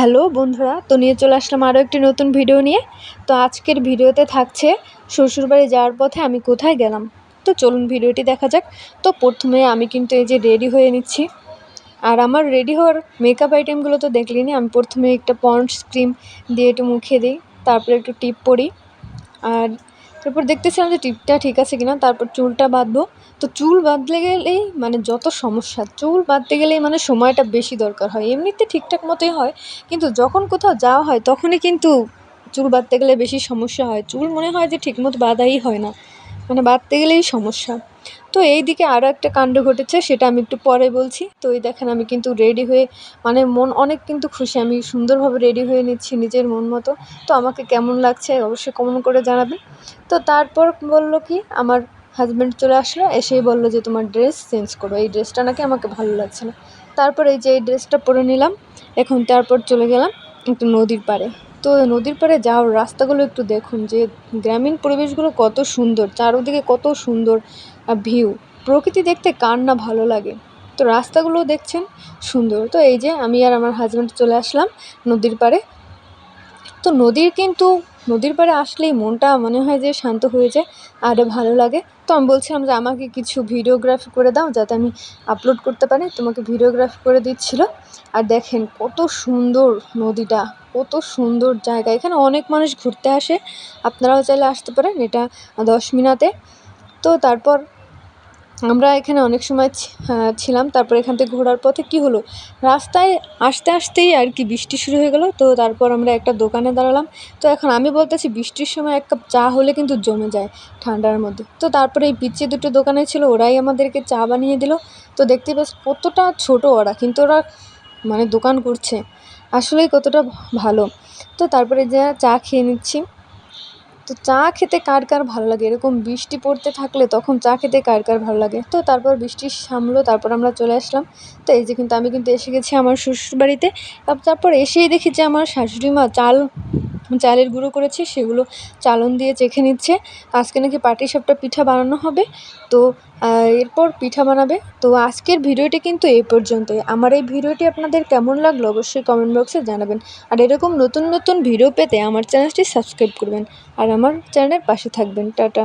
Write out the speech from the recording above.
Hello বন্ধুরা, তো নিয়ে চলে আসলাম আরও একটি নতুন ভিডিও নিয়ে। তো আজকের ভিডিওতে থাকছে, শ্বশুরবাড়ি যাওয়ার পথে আমি কোথায় গেলাম? তো চলুন ভিডিওটি দেখা যাক। তো প্রথমে আমি কিন্তু এই যে রেডি হয়ে নিচ্ছি। আর আমার রেডি হওয়ার মেকআপ আইটেমগুলো তো দেখলিনি, আমি প্রথমে একটা পন্ডস ক্রিম দিয়ে একটু মুখে দিই, তারপরে একটু টিপ পরি। আর তারপর দেখতেছিলাম যে টিপটা ঠিক আছে কিনা, তারপর চুলটা বাঁধবো। তো চুল বাঁধলে গেলেই মানে যত সমস্যা, চুল বাঁধতে গেলেই মানে সময়টা বেশি দরকার হয়। এমনিতে ঠিকঠাক মতোই হয়, কিন্তু যখন কোথাও যাওয়া হয় তখনই কিন্তু চুল বাঁধতে গেলে বেশি সমস্যা হয়। চুল মনে হয় যে ঠিকমতো বাঁধাই হয় না মানে বাঁধতে গেলেই সমস্যা। তো এই দিকে আরও একটা কাণ্ড ঘটেছে, সেটা আমি একটু পরে বলছি। তো এই দেখেন, আমি কিন্তু রেডি হয়ে মানে মন অনেক কিন্তু খুশি, আমি সুন্দরভাবে রেডি হয়ে নিচ্ছি নিজের মন মতো। তো আমাকে কেমন লাগছে অবশ্যই কমেন্ট করে জানাবেন। তো তারপর বলল কি, আমার হাজব্যান্ড চলে আসলো, এসেই বলল যে তোমার ড্রেস চেঞ্জ করো। এই ড্রেসটা নাকি আমাকে ভালো লাগছে না। তারপর এই যে এই ড্রেসটা পরে নিলাম, এখন তারপর চলে গেলাম একটু নদীর পাড়ে। তো নদীর পাড়ে যাওয়ার রাস্তাগুলো একটু দেখুন, যে গ্রামীণ পরিবেশগুলো কত সুন্দর, চারোদিকে কত সুন্দর ভিউ প্রকৃতি দেখতে কার না ভালো লাগে? তো রাস্তাগুলো দেখছেন, সুন্দর। তো এই যে আমি আর আমার হাজব্যান্ড চলে আসলাম নদীর পাড়ে। তো নদীর কিন্তু, নদীর পাড়ে আসলেই মনটা মনে হয় যে শান্ত হয়ে যায় আর ভালো লাগে। তো আমি বলছিলাম যে আমাকে কিছু ভিডিওগ্রাফি করে দাও, যাতে আমি আপলোড করতে পারি। তোমাকে ভিডিওগ্রাফি করে দিচ্ছিল। আর দেখেন কত সুন্দর নদীটা। কত সুন্দর জায়গা। এখানে অনেক মানুষ ঘুরতে আসে। আপনারাও চাইলে আসতে পারেন, এটা দশ মিনাতে তো তারপর আমরা এখানে অনেক সময় ছিলাম। তারপর এখান থেকে ঘোরার পথে কী হলো? রাস্তায় আসতে আসতেই আর কি বৃষ্টি শুরু হয়ে গেলো। তো তারপর আমরা একটা দোকানে দাঁড়ালাম। তো এখন আমি বলতেছি বৃষ্টির সময় এক কাপ চা হলে কিন্তু জমে যায় ঠান্ডার মধ্যে। তো তারপরে এই পিছিয়ে দুটো দোকানে ছিল, ওরাই আমাদেরকে চা বানিয়ে দিল। তো দেখতে পাচ্ছি কতটা ছোট ওরা। কিন্তু ওরা মানে দোকান করছে। আসলেই কতটা ভালো। তো তারপরে যা চা খেয়ে নিচ্ছি। তো চা খেতে কার কার ভালো লাগে? এরকম বৃষ্টি পড়তে থাকলে তখন চা খেতে কার কার ভালো লাগে? তো তারপর বৃষ্টি সামলো, তারপর আমরা চলে আসলাম। তো এই যে কিন্তু আমি কিন্তু এসে গেছি আমার শ্বশুর বাড়িতে তারপর এসেই দেখি যে আমার শাশুড়ি মা চাল চালের গুঁড়ো করেছি, সেগুলো চালন দিয়ে চেখে নিচ্ছে। আজকে নাকি পাটিসাপটা পিঠা বানানো হবে। তো এরপর পিঠা বানাবে। তো আজকের ভিডিওটি কিন্তু এই পর্যন্তই। আমার এই ভিডিওটি আপনাদের কেমন লাগল অবশ্যই কমেন্ট বক্সে জানাবেন। আর এরকম নতুন নতুন ভিডিও পেতে আমার চ্যানেলটি সাবস্ক্রাইব করবেন। আর আমার চ্যানেলের পাশে থাকবেন। টাটা।